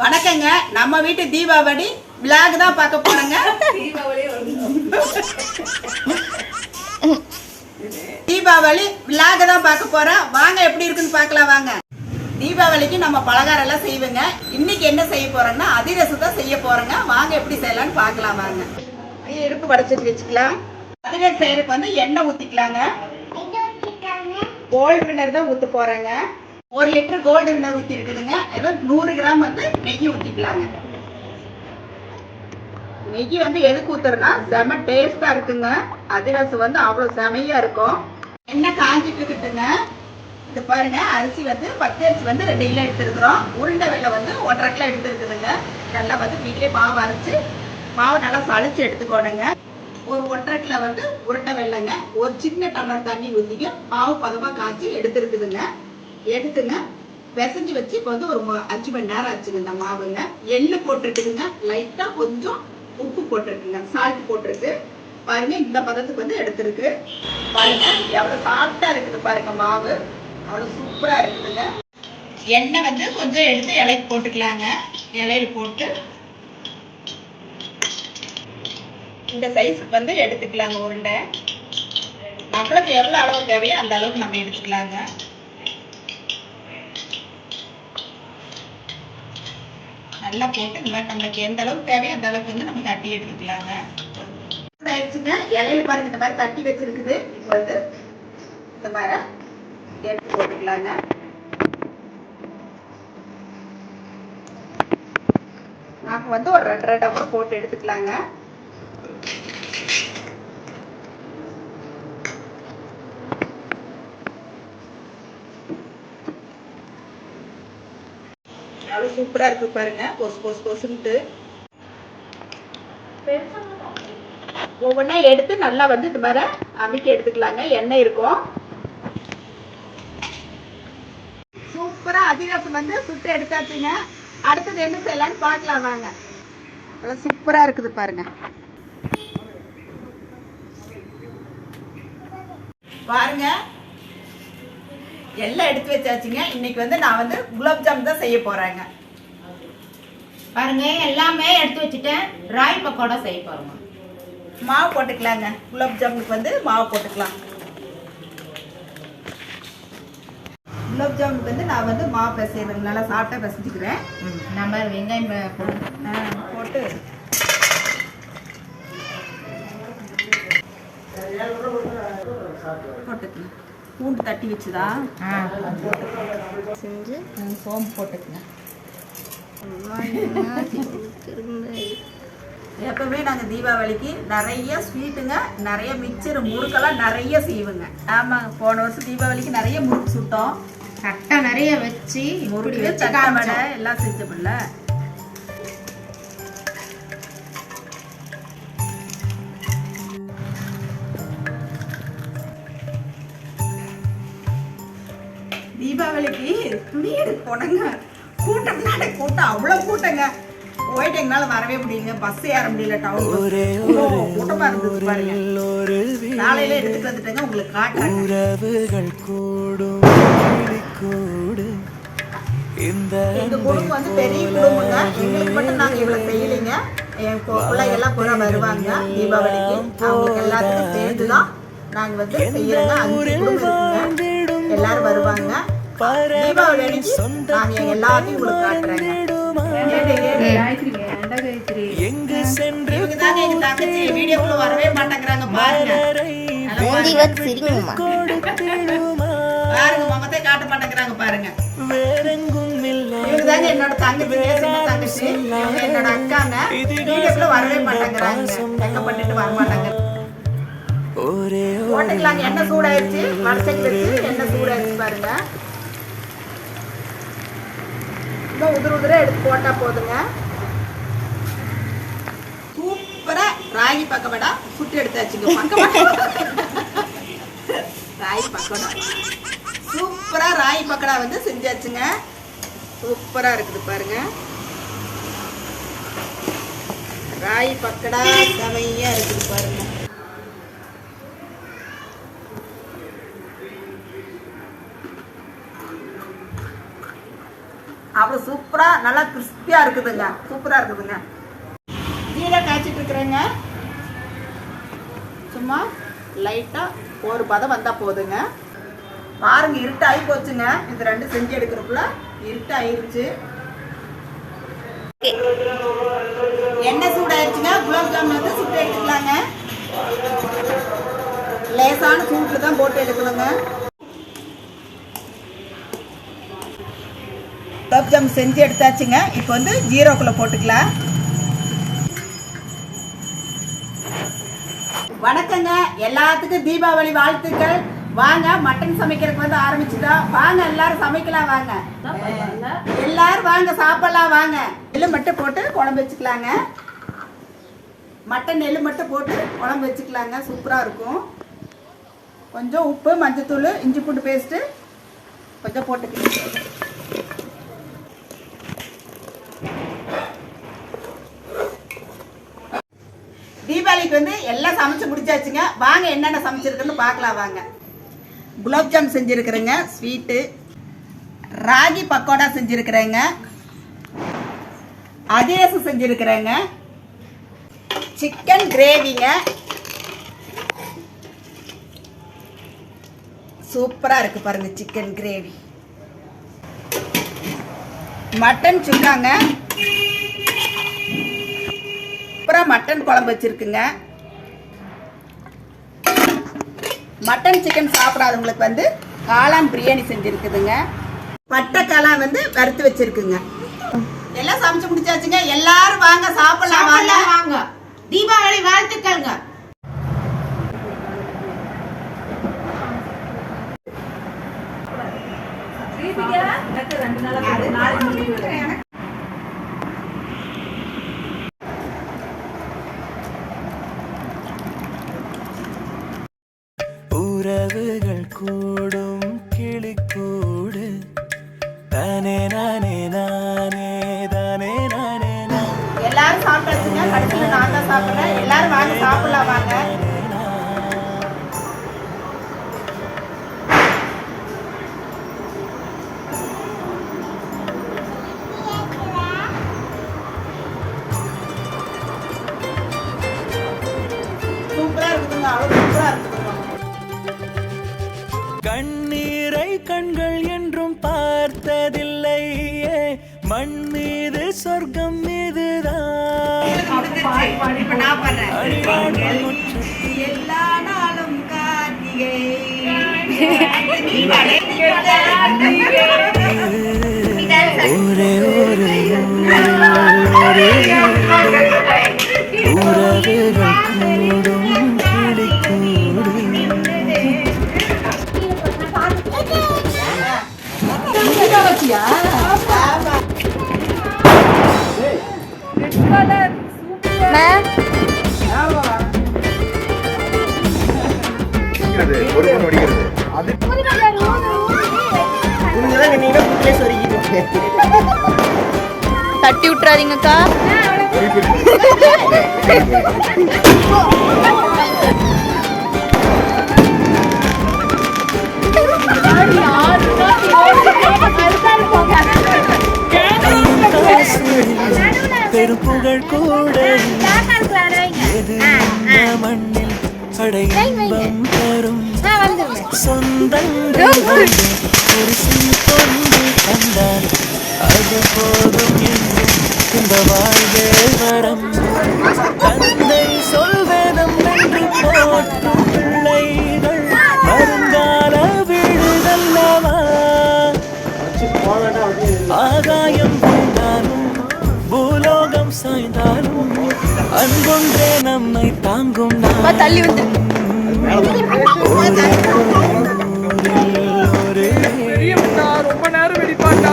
வணக்கங்க. நம்ம வீட்டு தீபாவளி விழாக்கு தான் பார்க்க போறோங்க. தீபாவளி விழாக்கு தான் பார்க்க போறோம். வாங்க எப்படி இருக்குன்னு பார்க்கலாம் வாங்க. தீபாவளிக்கு நம்ம பலகாரம் எல்லாம் செய்வோங்க. இன்னைக்கு என்ன செய்ய போறோம்னா அதிரசம் தான் செய்ய போறோங்க. வாங்க எப்படி செய்யலாம்னு பார்க்கலாம் வாங்க. எடுப்பு படைச்சிட்டு வச்சுக்கலாம். அதிரசம் செய்யறதுக்கு வந்து எண்ணெய் ஊத்திக்கலாங்க. கோல்டு வினர் தான் ஊத்த போறேங்க. ஒரு லிட்டர் கோல்டு வினர் ஊற்றி இருக்குதுங்க. ஏதோ நூறு கிராம் வந்து நெய் ஊற்றிக்கலாங்க நெய் வந்து எதுக்கு ஊற்றுறனா செம டேஸ்ட்டாக இருக்குங்க. அதிரசம் வந்து அவ்வளோ செமையாக இருக்கும். எண்ணெய் காஞ்சிட்டு இருக்குதுங்க. இது பாருங்க அரிசி வந்து பச்சை அரிசி வந்து ரெண்டு கிலோ எடுத்துருக்குறோம். உருண்டை வெள்ளை வந்து ஒன்றரை கிலோ எடுத்துருக்குதுங்க. நல்லா வந்து வீட்டிலே மாவு அரைச்சி மாவு நல்லா சளிச்சு எடுத்துக்கோணுங்க. ஒரு ஒன்றரை கிலோ வந்து உருண்டை வெள்ளைங்க. ஒரு சின்ன டம்ளர் தண்ணி ஊற்றிக்க மாவு பதமாக காய்ச்சி எடுத்துருக்குதுங்க. எடுத்துங்க. பிசைஞ்சு வச்சு இப்போ வந்து ஒரு அஞ்சு மணி நேரம் ஆச்சுங்க இந்த மாவுங்க. எண்ணெய் போட்டுருக்குதுங்க. லைட்டாக கொஞ்சம் உப்பு போட்டிருக்குங்க. சால்ட் போட்டிருக்கு. பாருங்க இந்த பதத்துக்கு வந்து எடுத்துருக்கு. பாருங்க எவ்வளோ சாஃப்டாக இருக்குது பாருங்க மாவு. அவ்வளோ சூப்பராக இருக்குதுங்க. எண்ணெய் வந்து கொஞ்சம் எடுத்து இலைக்கு போட்டுக்கலாங்க. இலையில போட்டு. இந்த சைஸுக்கு வந்து எடுத்துக்கலாங்க உருண்டை. நம்மளுக்கு எவ்வளோ அளவு தேவையோ அந்த அளவுக்கு நம்ம எடுத்துக்கலாங்க. நல்லா போட்டு நல்லா நம்மளுக்கு எந்த அளவுக்கு தேவையோ அந்த அளவுக்கு வந்து நம்ம தட்டி எடுத்துக்கலாங்க. ஆயிடுச்சுங்க இலையில பாருங்க இந்த மாதிரி தட்டி வச்சிருக்குது. இப்போ வந்து இந்த மாதிரி எடுத்து போட்டுக்கலாங்க. நாங்கள் வந்து ஒரு ரெண்டு ரெண்டு போட்டு எடுத்துக்கலாங்க. சூப்பராக இருக்குது இருக்கு பாருங்க. பொசு பொசு பொசுன்ட்டு. ஒவ்வொன்றா எடுத்து நல்லா வந்து இந்த மாதிரி அமுக்கி எடுத்துக்கலாங்க. எண்ணெய் இருக்கும். சூப்பராக அதிரசம் வந்து சுட்டு எடுத்தாச்சுங்க. அடுத்தது என்ன செய்யலான்னு பார்க்கலாம் வாங்க. நல்லா சூப்பராக இருக்குது பாருங்க. பாருங்க. எல்லாம் எடுத்து வச்சாச்சுங்க. இன்னைக்கு வந்து நான் வந்து குலாப் ஜாமுன் தான் செய்ய போறேங்க. பாருங்க எல்லாமே எடுத்து வச்சுட்டேன். ராய் பக்கோடா செய்ய போறோம்? மாவு போட்டுக்கலாங்க. குலாப் ஜாமுனுக்கு வந்து மாவு போட்டுக்கலாம். குலாப் ஜாமுனுக்கு வந்து நான் வந்து மாவு பிசைறேங்க நல்லா சாப்பிட்டா பிசைஞ்சுக்கிறேன். நம்ம வெங்காயம் போட்டு. போட்டுக்கலாம். பூண்டு தட்டி வச்சுதா? செஞ்சு சோம்பு போட்டுக்கங்க எப்பவுமே நாங்கள் தீபாவளிக்கு நிறைய ஸ்வீட்டுங்க நிறைய மிக்சர் முறுக்கெல்லாம் நிறைய செய்வோங்க. ஆமாங்க போன வருஷம் தீபாவளிக்கு நிறைய முறுக்கு சுட்டோம். தட்டை நிறைய வச்சு முறுக்கு வச்சு தட்டை வடை எல்லாம் செஞ்சோம்ல தீபாவளிக்கு துணி எடுக்க போனங்க. கூட்டம்னால கூட்டம் அவ்வளவு கூட்டங்க. போயிட்டு எங்களால வரவே முடியல பஸ் ஏற முடியல டவுன் கூட்டமா இருந்தது பாருங்க. நாளையில எடுத்துட்டு வந்துட்டேங்க உங்களுக்கு காட்டுறேன் உறவுகள் கூடும் கூடு இந்த குடும்பம் வந்து பெரிய குடும்பங்க. எங்களுக்கு மட்டும் நாங்க இவ்வளவு செய்யலைங்க. என் பொ- பிள்ளைங்க எல்லாம் கூட வருவாங்க தீபாவளிக்கு. அவங்களுக்கு எல்லாத்துக்கும் சேர்ந்துதான் நாங்க வந்து செய்யறோங்க. அஞ்சு குடும்பம் எல்லாரும் வருவாங்க. அன்னைக்கு நாங்க எங்க எங்கு சென்று எங்க வரவே மாட்டேங்கிறாங்க பாருங்க. பாருங்க. கொடுத்திடுமா? பாருங்க மமத்தை காட்ட மாட்டேங்கிறாங்க பாருங்க. வேறெங்கும் இல்லை. என்னோட தங்கச்சி தங்கச்சி. என்னோட அக்காங்க. வீடியோக்குள்ள வரவே மாட்டேங்கிறாங்க. வெக்கப்பட்டுட்டு வர மாட்டாங்க. ஒரே எண்ணெய் சூடாயிருச்சு? வச்சு எண்ணெய் சூடாயிருச்சு பாருங்க. இன்னும் உதிர உதிர எடுத்து போட்டா போதுங்க. சூப்பரா ராகி பக்கவடா சுட்டு எடுத்தாச்சுங்க. ராகி பக்கோடா சூப்பரா ராகி பக்கடா வந்து செஞ்சாச்சுங்க. சூப்பரா இருக்குது பாருங்க. ராகி பக்கடா செமையா இருக்குது பாருங்க. அப்புறம் சூப்பராக நல்லா கிறிஸ்பி இருக்குதுங்க. சூப்பரா இருக்குதுங்க. ஜீரா காய்ச்சிட்டு இருக்கிறேங்க. சும்மா லைட்டா ஒரு பதம் வந்தா போதுங்க. பாருங்க இருட்டாகி போச்சுங்க. இது ரெண்டு செஞ்சு எடுக்கிறப்பல இருட்டாயிருச்சு. எண்ணெய் சூடாயிருச்சுங்க. குலாப் ஜாமுன் வந்து சுட்டு எடுத்துக்கலாங்க. லேசான சூட்டில் தான் போட்டு எடுக்கணுங்க. குலாப் ஜாமுன் செஞ்சு எடுத்தாச்சுங்க. இப்போ வந்து ஜீரோக்குள்ளே போட்டுக்கலாம். வணக்கங்க. எல்லாத்துக்கும் தீபாவளி வாழ்த்துக்கள். வாங்க மட்டன் சமைக்கிறதுக்கு வந்து ஆரம்பிச்சுட்டோம். வாங்க எல்லாரும் சமைக்கலாம் வாங்க. எல்லாரும் வாங்க சாப்பிடலாம் வாங்க. நெல் மட்டும் போட்டு குழம்பு வச்சுக்கலாங்க. மட்டன் நெல் மட்டும் போட்டு குழம்பு வச்சுக்கலாங்க. சூப்பராக இருக்கும். கொஞ்சம் உப்பு மஞ்சத்தூள் இஞ்சி பூண்டு பேஸ்ட்டு கொஞ்சம் போட்டுக்கலாம் தீபாவளிக்கு வந்து எல்லாம் சமைச்சு முடிச்சாச்சுங்க. வாங்க என்னென்ன சமைச்சிருக்குன்னு பார்க்கலாம் வாங்க. குலோப்ஜாம் செஞ்சுருக்குறேங்க ஸ்வீட்டு ராகி பக்கோடா செஞ்சுருக்குறேங்க. அதிரசம் செஞ்சுருக்குறேங்க. சிக்கன் கிரேவிங்க. சூப்பராக இருக்குது பாருங்கள் சிக்கன் கிரேவி. மட்டன் சுக்காங்க அப்புறம் மட்டன் குழம்பு வச்சுருக்குங்க. மட்டன் சிக்கன் சாப்பிடாதவங்களுக்கு வந்து காளான் பிரியாணி செஞ்சிருக்குதுங்க. பட்டை காளான் வந்து வறுத்து வச்சிருக்குங்க. எல்லாம் சமைச்சு முடிச்சாச்சுங்க. எல்லாரும் வாங்க சாப்பிடலாம் வாங்க. தீபாவளி வாழ்த்துக்கள்ங்க. உறவுகள் அடுத்தது நான் தான் சாப்பிட்றேன். எல்லாரும் வாங்க சாப்பிடலாம் வாங்க. எல்லா நாளும் கார்த்திகை. ஒரே ஒரு ஒரே தட்டி விட்டுறாதீங்கக்கா. பெரும் புகழ் கூட எது மண்ணில் அடையின்பம் தரும். சொந்தங்கள் ஒரு சிறு கொண்டு அது போதும் இந்த வாழ்வே வரம் தந்தை சொல்வேதம் என்று போற்றும் பிள்ளைகள் வருங்கால வீடுதல்லவா ஆகாயம் வீழ்ந்தாலும் பூலோகம் சாய்ந்தாலும் அன்பொன்றே நம்மை தாங்கும் தள்ளி வந்து ரொம்ப நேரம் வெடிப்பாட்டா